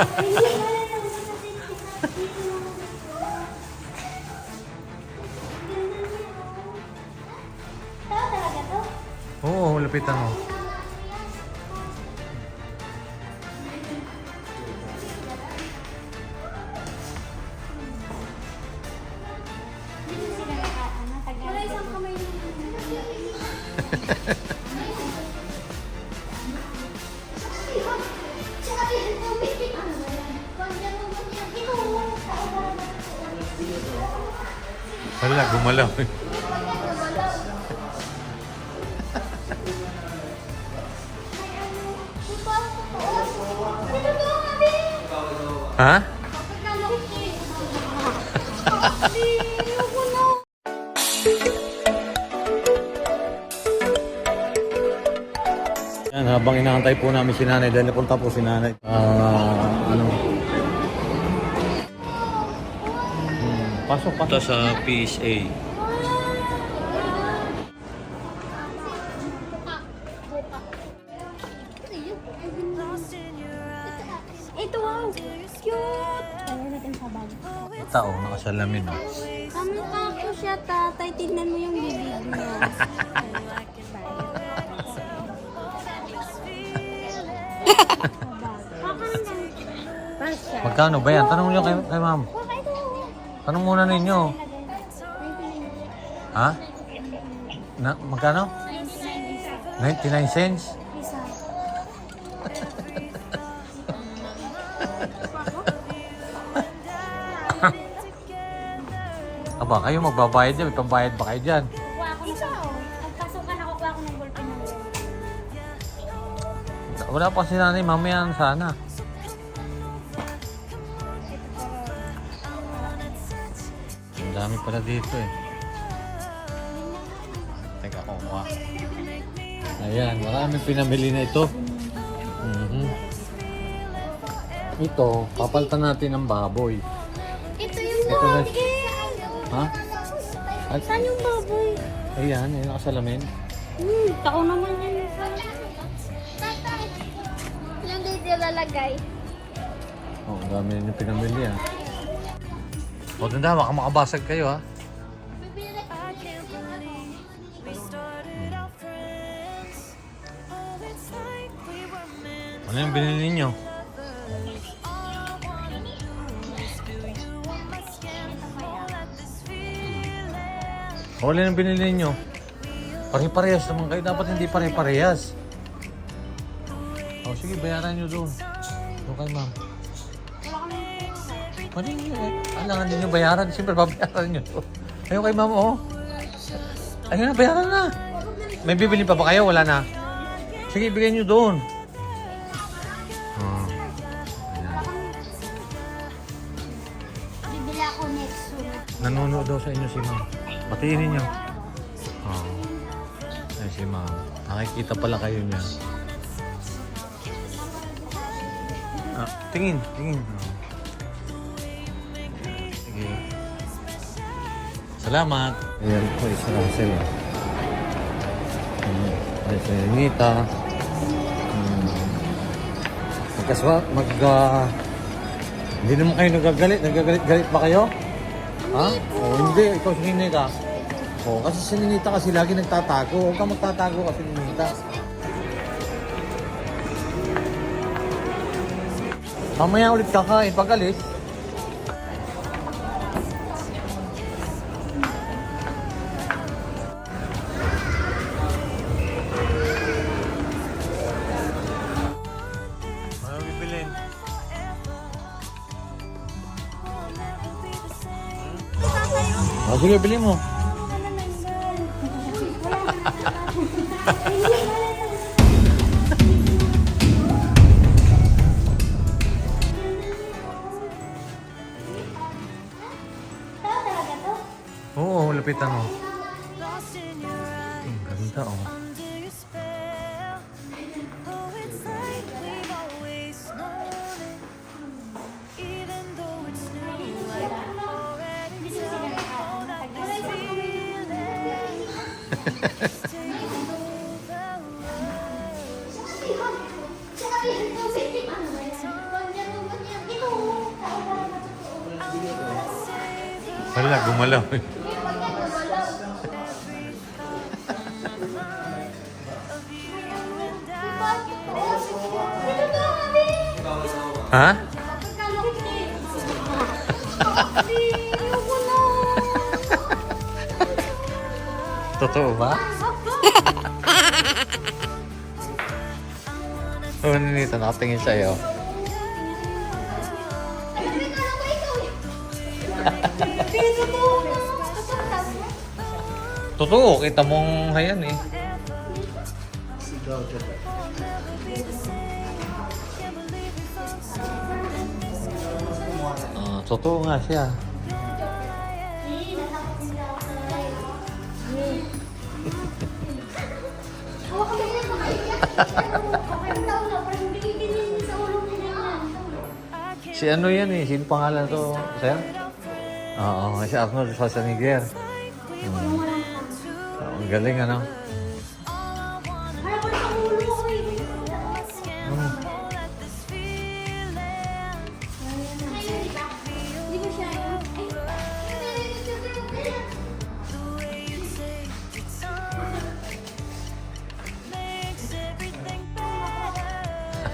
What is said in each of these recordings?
Oo, lapitan mo. Ha? Yan, habang inaantay po namin si nanay dahil napunta po si nanay. Ah, ano? Hmm, pasok, pasok. Ito sa PSA. Oh. Kamukha ko siya, tatay. Tignan mo yung bibig niya. Pasya. Magkano ba yan? Tanong nyo kay, kay ma'am. Tanong muna ninyo. Ha? Na, magkano? 99 cents? Aba, kayo magbabayad dyan. May pambayad ba kayo dyan? Kukuha ako na sa Pagpasukan ako, kuha ako ng ballpen ng Wala pa si nanay. Mamaya na sana. Ang dami pala dito eh. Teka, kukuha. Ayan, maraming pinamili na ito. Mhm. Ito, papalitan natin ng baboy. Ito yung Ito na- baboy. Ha? Ay, Saan yung baboy? ayan, ayan nakasalamin. Hmm, tao naman yan. Yung dito lalagay. Oh, ang dami ninyo pinamili ah. O, tanda, baka makabasag kayo ah. Ano yung binili ninyo? Wala yung binili ninyo. Pare-parehas naman kayo. Dapat hindi pare-parehas. O, sige, bayaran nyo doon. Doon kay ma'am. Pwede nyo eh. Kailangan ninyo bayaran. Siyempre, babayaran nyo doon. Ayun kay ma'am, oh. Ayun na, bayaran na. May bibili pa ba kayo? Wala na. Sige, ibigay nyo doon. Oh. Bibili ako next week. Nanonood daw sa inyo si ma'am. Batiin ninyo. Oh. Ay, si ma'am. Nakikita pala kayo niya. Ah, tingin, tingin. Oh. Sige. Salamat. Ayan po, isa lang sila. Ay, si Nita. Magkaswa, mag... ah, hindi naman kayo nagagalit. Nagagalit-galit ba kayo? Ha? O hindi, ikaw si Ninita. O kasi si Ninita kasi lagi nagtatago. Huwag kang magtatago kasi Ninita. Mamaya ulit kakain pag alis. O sige, Wala, gumalaw eh. ha? Totoo ba? Oo, oh, nito, nakatingin sa'yo. Totoo, kita mong hayan eh. Uh, totoo nga siya. si ano yan eh, sino pangalan to, sir? Oo, si Arnold Schwarzenegger. Hmm. Oh, ang galing ano.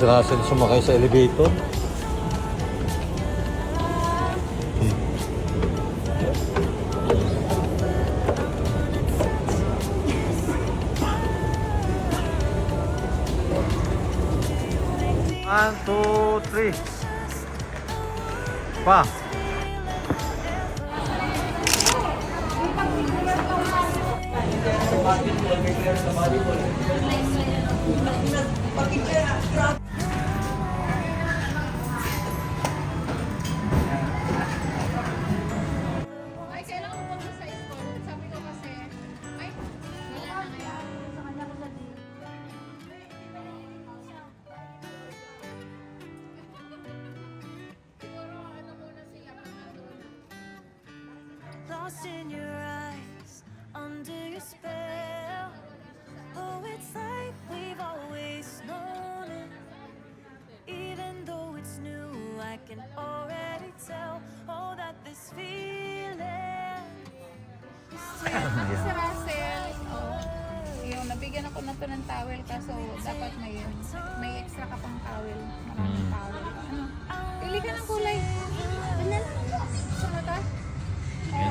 si Russell sumakay sa elevator. One, two, three. Pa.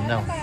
No.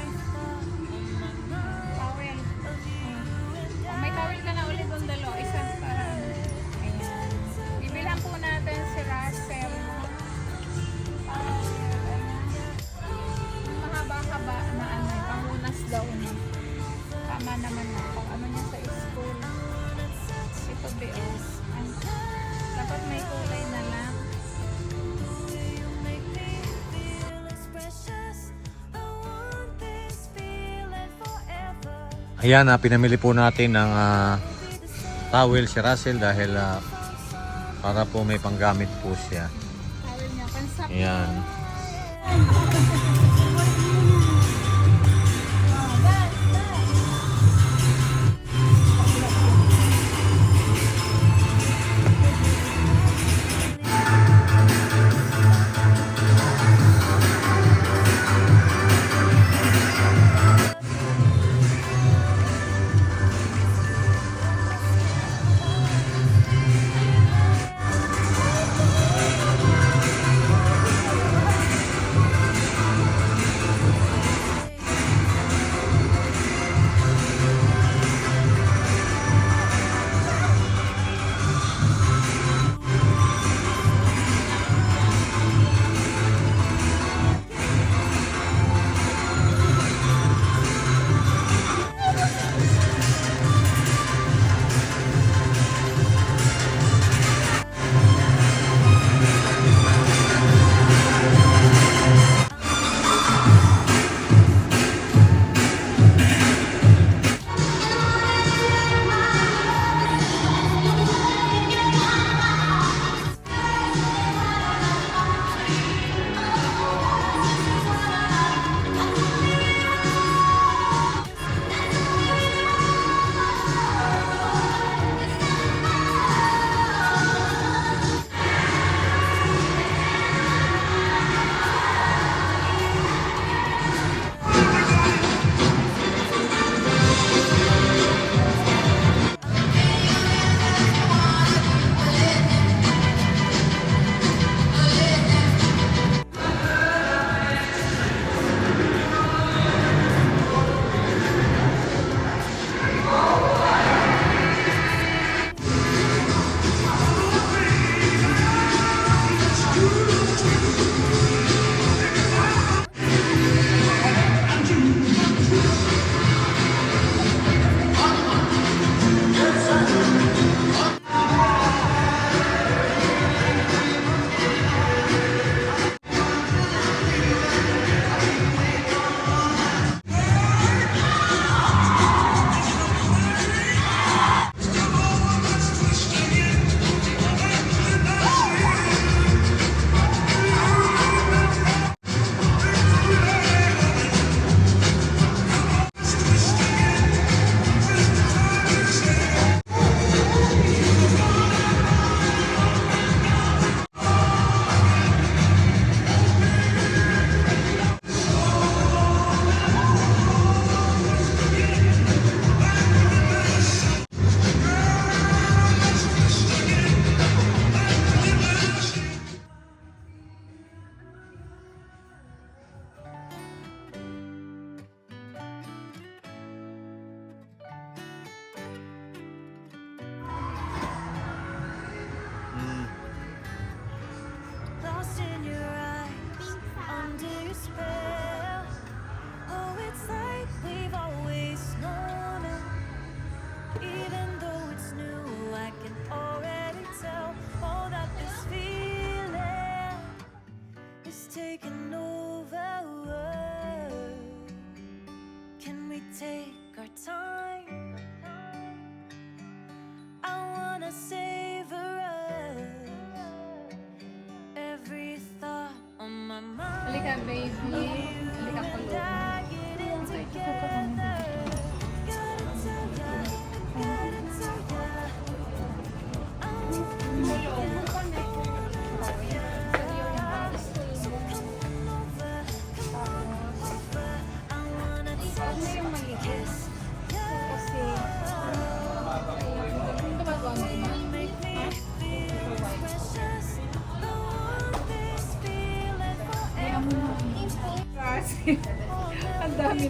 Ayan, uh, pinamili po natin ng uh, towel si Russell dahil uh, para po may panggamit po siya. Ayan.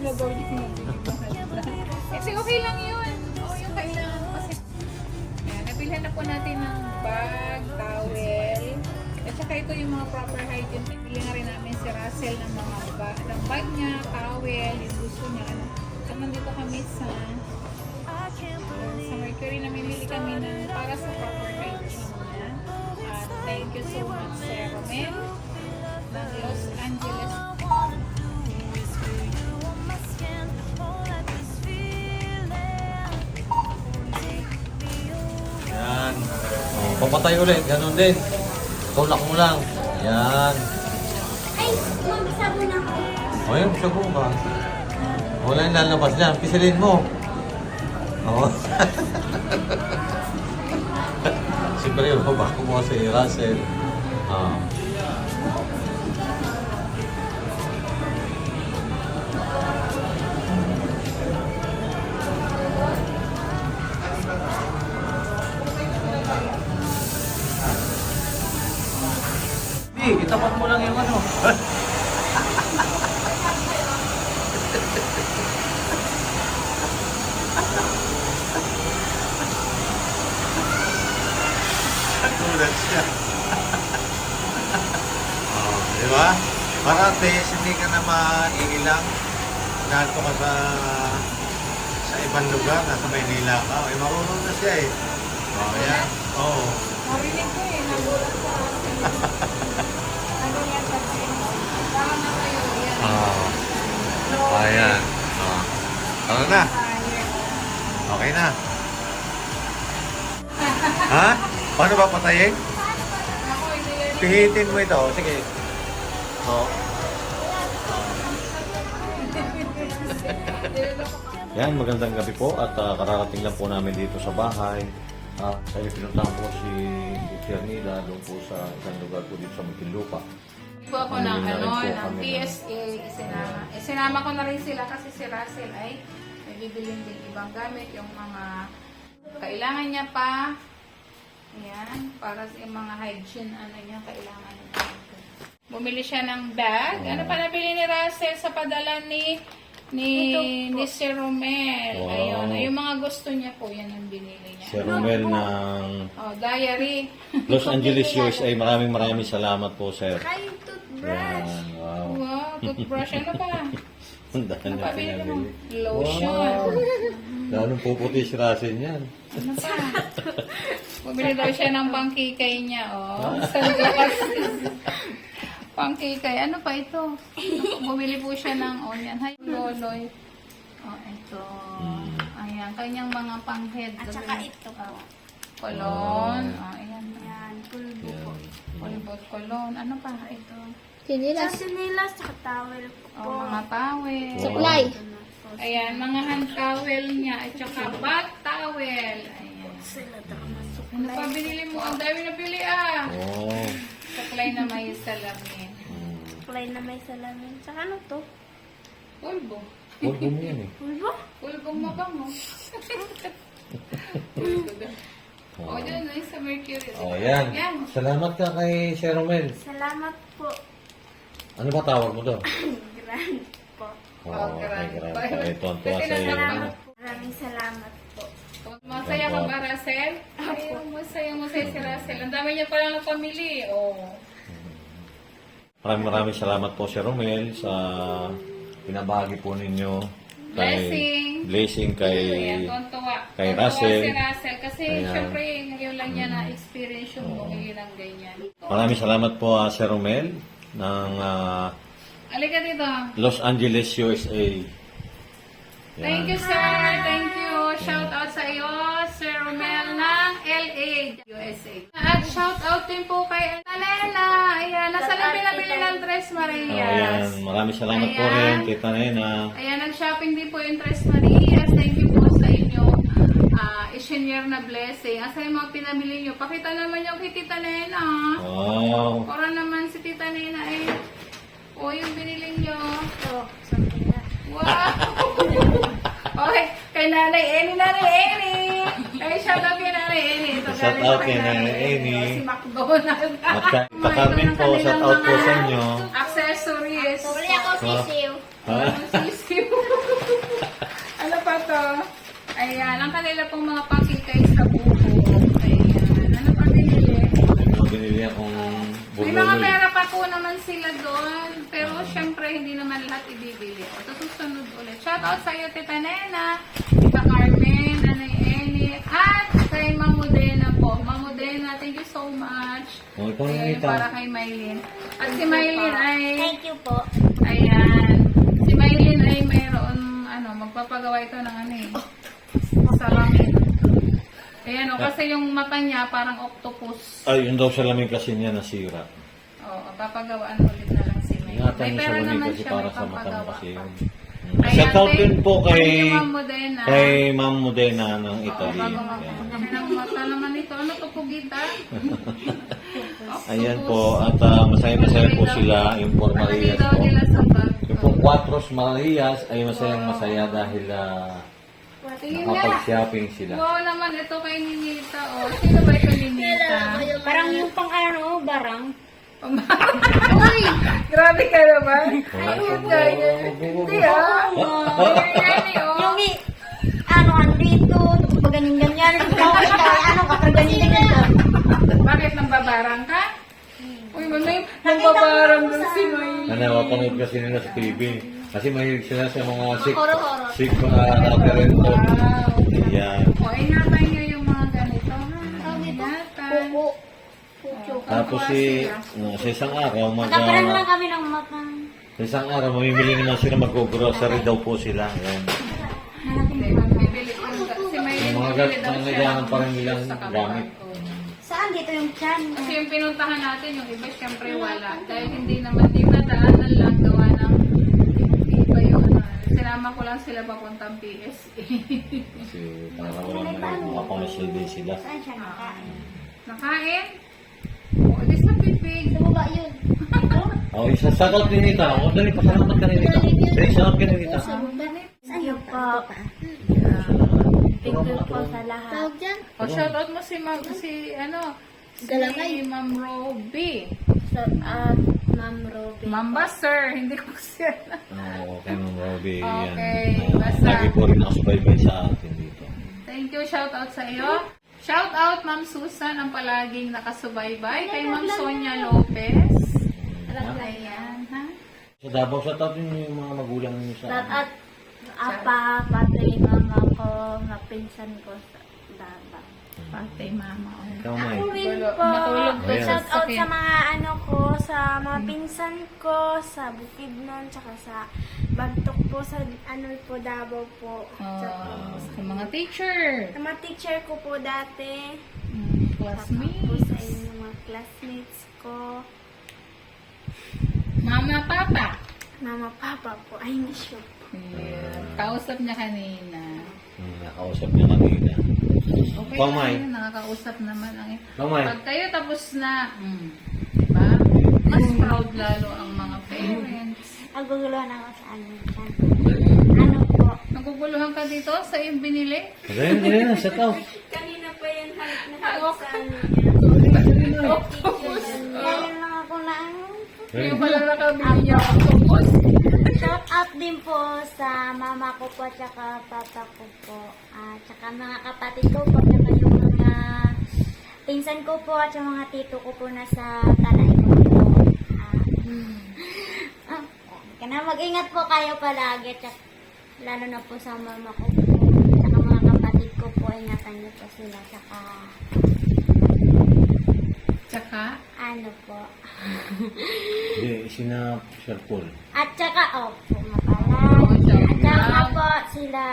Ang dami na nabili. Kasi okay lang yun. Oo, yung kailangan mo kasi. Yan, nabilhan na po natin ng bag, towel. At saka ito yung mga proper hygiene. Bili na rin namin si Russell ng mga bag, ng bag niya, towel, yung gusto niya. Ano. So, nandito kami sa sa Mercury namimili kami ng para sa proper hygiene niya. At thank you so much, papatay ulit. Ganun din. Tulak mo lang. Yan. Ay, magbisabo na ako. O yun, siya po ba? Wala yung lalabas dyan. Pisilin mo. Oo. Siyempre yun, bago mo si Russell. Ah. Hindi, oh, di ba? Para at least hindi ka na maiilang. Nato ka sa sa ibang lugar, nasa Maynila ka. Eh, marunong na siya eh. Oh, yan. Oo. Oh. Narinig ko eh, nagulat ko kasi. Nagulat kasi. Tama na kayo. Yan. Oh. Ayan. Oh. Ano na? Okay na. ha? Paano ba patayin? Pihitin mo ito. Sige. Oh. Yan, magandang gabi po at ah, kararating lang po namin dito sa bahay. Uh, kaya pinuntahan po si Tiernida doon po sa isang lugar po dito sa Muntinlupa. po ako ng ano, ng PSA, isinama. Isinama ko na rin sila kasi si Russell ay may bibilin din ibang gamit, yung mga kailangan niya pa. Ayan, para sa yung mga hygiene, ano niya, kailangan niya. Bumili siya ng bag. Ano pa nabili ni Russell sa padala ni ni ni Sir Romel. Wow. Ayun, yung mga gusto niya po, yan ang binili niya. Si Romel ng Oh, diary. Los Angeles, USA. Maraming maraming salamat po, sir. Yung toothbrush. Yan, wow. Wow, toothbrush. Ano pa? Ang dami Ano na mo? pinabili. Lotion. Wow. Lalong puputi si Russell yan. Ano pa? Bumili daw siya ng pangkikay niya, oh. Sunglasses. pangkikay. Ano pa ito? Bumili po siya ng onion. Hi, Loloy. Oh, ito. Ayan, kanyang mga pang-head. At saka ito po. Kolon. Oh, ayan. Yan, pulbo po. Polybot kolon. Ano pa? Ito. Sinilas. Sa sinilas, saka towel po. Oh, mga towel. Supply. Ayan, mga hand towel niya. At saka bath towel. Ayan. Sila Ano pa binili mo? Ang dami na bili ah. Oh. Supply na may salamin. Mm. Supply na may salamin. Saka ano to? Pulbo. Pulbo mo yan eh. Pulbo? Pulbong mabango. Oh. O, dyan ay sa Mercury. Oh, yan. Yan. Salamat ka kay Sir Romel. Salamat po. Ano ba tawag mo doon? Grand po. Oh, Oh, kay grabe. Grant. Ay, tuwan-tuwa sa po. Maraming salamat po. Masaya ka ba, Russell? Ay, masaya, masaya si Russell. Ang dami niya pala ng pamili. Oh. Maraming maraming salamat po Sir Romel sa pinabahagi po ninyo. Blessing. Blessing kay... Ayan, kay Tuwan-tuwa Russell. si Russell. Kasi, Ayan. Mm. syempre, ngayon lang niya na-experience yung bumili ng ganyan. Maraming salamat po ah, Sir Romel ng ah, Alika dito. Los Angeles, USA. Yan. Thank you, sir. Thank you. shout out sa iyo, Sir Romel ng LA, USA. At shout out din po kay Nalena. Ayan, nasa lang pinabili ng Tres Oh, Marias. ayan. Maraming salamat po Ayan. rin, Tita Nena. Ayan, nag-shopping din po yung Tres Marias. Thank you po sa inyo. Uh, i-share na blessing. Asa yung mga pinabili nyo? Pakita naman yung kay Tita Nena. Wow. Para naman si Tita Nena ay, o yung binili nyo. Oh, na. Wow! okay, kay Nanay Eni, Nanay Eni! Ay, shout out kay Nanay Eni. Ito Shout out kay Nanay Eni. Si McDonald. Carmen po, shout out po sa inyo. Accessories. Uli ako sisiw. Ha? Sisiw. ano pa to? Ayan, ang kanila pong mga pakikay sa buko. Ayan, ano pa binili? Ano binili akong May mga pera pa po naman sila doon. Pero syempre, hindi naman lahat ibibili. O, susunod ulit. Shout out sa iyo, Tita Nena, Tita Carmen, Nanay Eni, at kay Mamudena po. Mamudena, thank you so much. Oh, na, Ayan, Tita. para kay Maylin. At si Maylin ay... Thank you po. Ayan. Si Maylin ay mayroon, ano, magpapagawa ito ng ano eh. Salamin. Ayan o, kasi yung mata niya parang octopus. Ay, yun daw salamin kasi niya nasira. Oo, papagawaan ulit May pera salamin naman kasi siya, para may sa mata mo papagawa kasi pa. yun. Shout out din po kay you, Ma'am Modena. kay Ma'am Modena ng Italy. Ayan. Ang mata naman ito. Ano to, pugita? Ayan po, at ah, masaya-masaya po sila, yung Four Marias daw po. nila sa bag. Yung pong Cuatros Marias ay masayang-masaya dahil ah, Tingin nga. nakapag-shopping sila. Wow naman, ito kay Ninita. Oh. Sino ba ito Ninita? Parang yung pang ano, barang. Uy! Grabe ka naman. Ayun ka yan. Hindi ah. Yan oh. Yung i, ano, ano dito, tapos pag ganyan-ganyan, tapos ano, kapag ganyan-ganyan. Bakit nang babarang ka? Uy, may nang babarang doon si May. Nanawapanood kasi nila sa TV. Kasi mahilig sila sa mga sick, Horror-horror. sick uh, parento. Wow. Ayan. Tapos si, uh, sa isang araw, mag, Magkaparang ah, lang kami ng mata. sa isang araw, mamimili naman sila, mag-grocery daw po sila. Hindi, bibili ko. Si May Yung mga bibili gat- daw mga siya kailangan ng parang sa gamit. Saan dito yung chan? Kasi yung pinuntahan natin, yung iba syempre wala. Dahil hindi naman, hindi nadaanan lang gawa ng pa yung ano. Sinama ko lang sila papuntang PSA. Kasi para wala naman makapamasyal din sila. Saan siya nakain? Nakain? O, di sa pipig. Sa baba yun. Oh, isa shout out din nita. O, dali, pasalamat ka rin nita. Dali, shout out ka rin nita. Yung po? Thank you po sa lahat. Tawag dyan? O, shoutout mo si, Ma- si ano, si. Ma'am Roby. So, uh, Ma'am Robin. Ma'am Buster, hindi ko siya na. Oo, okay, Ma'am Robby. Okay, basta. Lagi po rin nakasubaybay sa atin dito. Thank you, shoutout sa iyo. Shout out Ma'am Susan ang palaging nakasubaybay kay Ma'am Sonia Lopez. Ayan, ha? Sa Davao, shout out din yung mga magulang niyo sa... Shout out apa, pati mama ko, na pinsan ko sa Pati mama. oh. Ikaw, May. Ako rin Matulog- po. matulog po sa Shout out sa mga ano ko, sa mga pinsan ko, sa Bukidnon, tsaka sa Bagtok po, sa ano po, Davao po. Tsaka Oh, sa mga teacher. Sa mga teacher ko po dati. Mm, po sa Classmates. inyong mga classmates ko. Mama, papa. Mama, papa po. I miss you. Yeah. Kausap niya kanina. Hmm, nakausap niya kanina. Okay Ikaw, lang nakakausap naman ang Ikaw, May. Pag kayo tapos na, mm, diba? Mas proud lalo ang mga parents. Naguguluhan ako sa ano dyan. Ano po? Naguguluhan ka dito sa iyong binili? Ayun, ayun, shout out. Kanina pa yan halit na Ako. sa ano niya. Octopus. Kaya lang ako na ano. Yung pala nakabili niya octopus. Shout out din po sa mama ko po at saka papa ko po. At saka mga kapatid ko po at yung mga pinsan ko po at saka mga tito ko po nasa tanay ko po. Ah, ah, kaya mag-ingat po kayo palagi at lalo na po sa mama ko po. At saka mga kapatid ko po, ingatan niyo po sila. Saka Tsaka, ano po. Hindi, sina Sir Paul. At saka, oh, po nga pala. Oh, shout At saka out. po sila,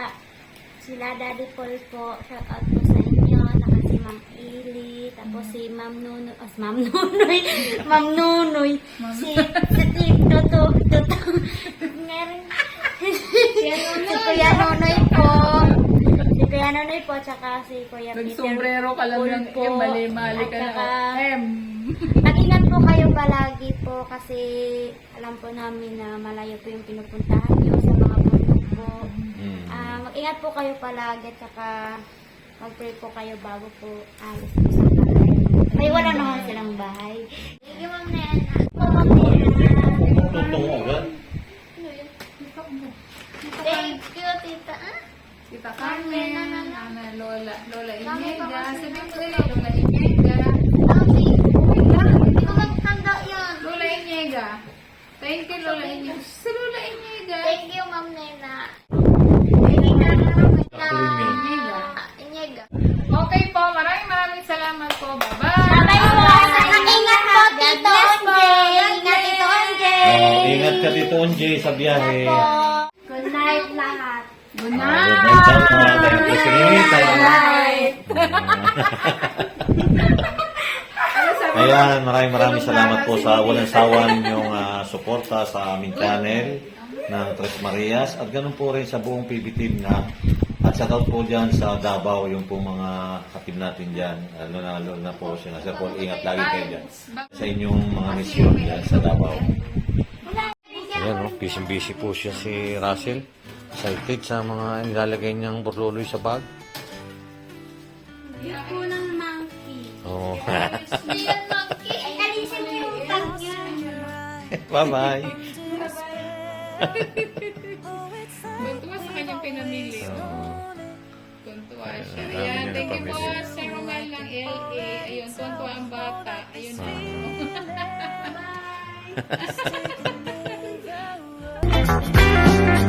sila Daddy Paul po. Shout out po sa inyo. Saka si Ma'am Ili. Tapos si Ma'am Nunoy. Oh, si Ma'am Nunoy. Ma'am Nunoy. Si, si Tito to. Toto. Meron. si Kuya Nunoy po. Kuya Nunoy po. Tsaka si Kuya Peter. Nagsombrero ka lang ng po. M, mali-mali ka na. M. Mag-ingat po kayo palagi po kasi alam po namin na malayo po yung pinupuntahan niyo sa mga bundok po. Mm. Ah, mag-ingat po kayo palagi at saka mag-pray po kayo bago po alis po sa bahay. May wala naman silang bahay. Thank you, Ma'am Nena. Ma'am Nena. Maraming salamat po sa walang sawa ninyong ah, suporta sa aming channel ng Tres Marias. At ganun po rin sa buong PB team na at sa po dyan sa Davao yung po mga katim natin dyan. Lalo na, lalo na po si Sir Paul ingat lagi kayo dyan. Sa inyong mga misyon dyan sa Davao. Ayan o, busy busy po siya si Russell. Excited sa mga nilalagay niyang burluloy sa bag. Ako ng monkey. oh. Bye bye Tuntua sa kanyang pinamili. Tuntua siya. Ayan, thank you po sa Romal ng LA. Ayun, tuntua ang bata. Ayun. Bye.